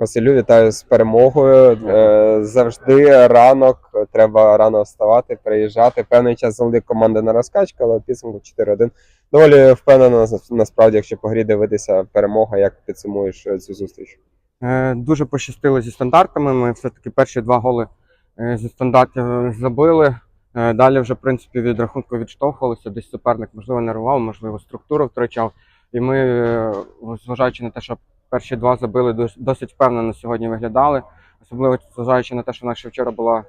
Василю, вітаю з перемогою. Е, Завжди ранок, треба рано вставати, приїжджати. Певний час завжди команда на розкачку, але підсумку 4-1. Доволі впевнено насправді, якщо по грі дивитися перемога, як підсумуєш е, цю зустріч. Е, Дуже пощастило зі стандартами. Ми все-таки перші два голи зі стандартів забили. Далі вже, в принципі, від рахунку відштовхувалися. Десь суперник, можливо, нервував, можливо, структуру втрачав. І ми, зважаючи на те, що перші два забили, досить впевнено сьогодні виглядали. Особливо зважаючи на те, що ще вчора була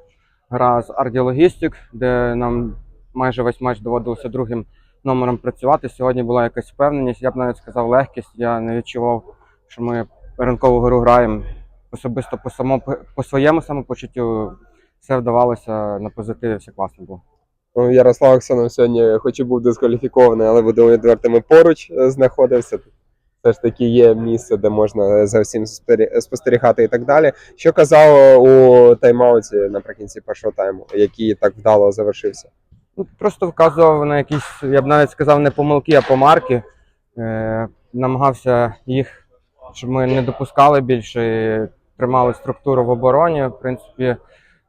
гра з Ардіологістик, де нам майже весь матч доводилося другим номером працювати. Сьогодні була якась впевненість, я б навіть сказав легкість. Я не відчував, що ми ранкову гру граємо особисто по само по своєму самопочуттю. Все вдавалося на позитиві, все класно було. Ну, Ярослав Оксанов сьогодні, хоч і був дискваліфікований, але будемо відвертими поруч знаходився. Все ж таки є місце, де можна за всім спостерігати і так далі. Що казав у тайм-ауті наприкінці першого тайму, який так вдало завершився? Ну, просто вказував на якісь, я б навіть сказав, не помилки, а помарки. Е, намагався їх, щоб ми не допускали більше, тримали структуру в обороні. В принципі,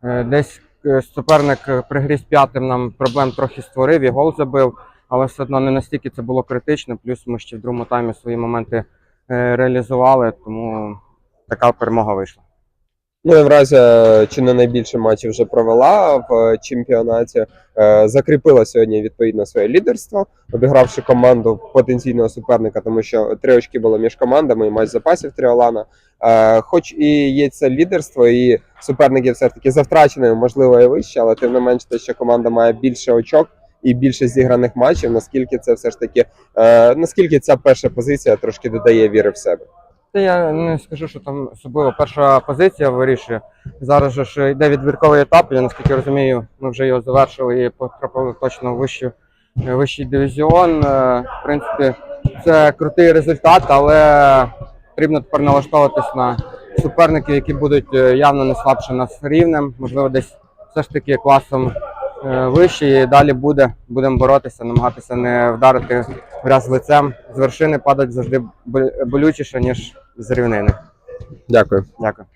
е, десь е, суперник е, при грі з п'ятим нам проблем трохи створив і гол забив, але все одно не настільки це було критично. Плюс ми ще в другому таймі свої моменти е, реалізували, тому така перемога вийшла. Ну, і в разі е, чи не найбільше матчів вже провела в е, чемпіонаті. Закріпила сьогодні відповідно своє лідерство, обігравши команду потенційного суперника, тому що три очки було між командами і матч запасів Тріолана. Хоч і є це лідерство, і суперники все ж таки за втраченими, можливо, і вище, але тим не менш, те, що команда має більше очок і більше зіграних матчів, наскільки це все ж таки, е, наскільки ця перша позиція трошки додає віри в себе. Та я не скажу, що там особливо перша позиція вирішує. Зараз ж йде відбірковий етап. Я наскільки розумію, ми вже його завершили і потрапили точно в вищу, е, вищий дивізіон. Е, В принципі, це крутий результат, але потрібно тепер налаштовуватись на суперників, які будуть е, явно не слабше нас рівнем. Можливо, десь все ж таки класом вище. І далі буде. Будемо боротися, намагатися не вдарити грязь лицем. З вершини падать завжди болючіше, ніж з рівнини. Дякую. Дякую.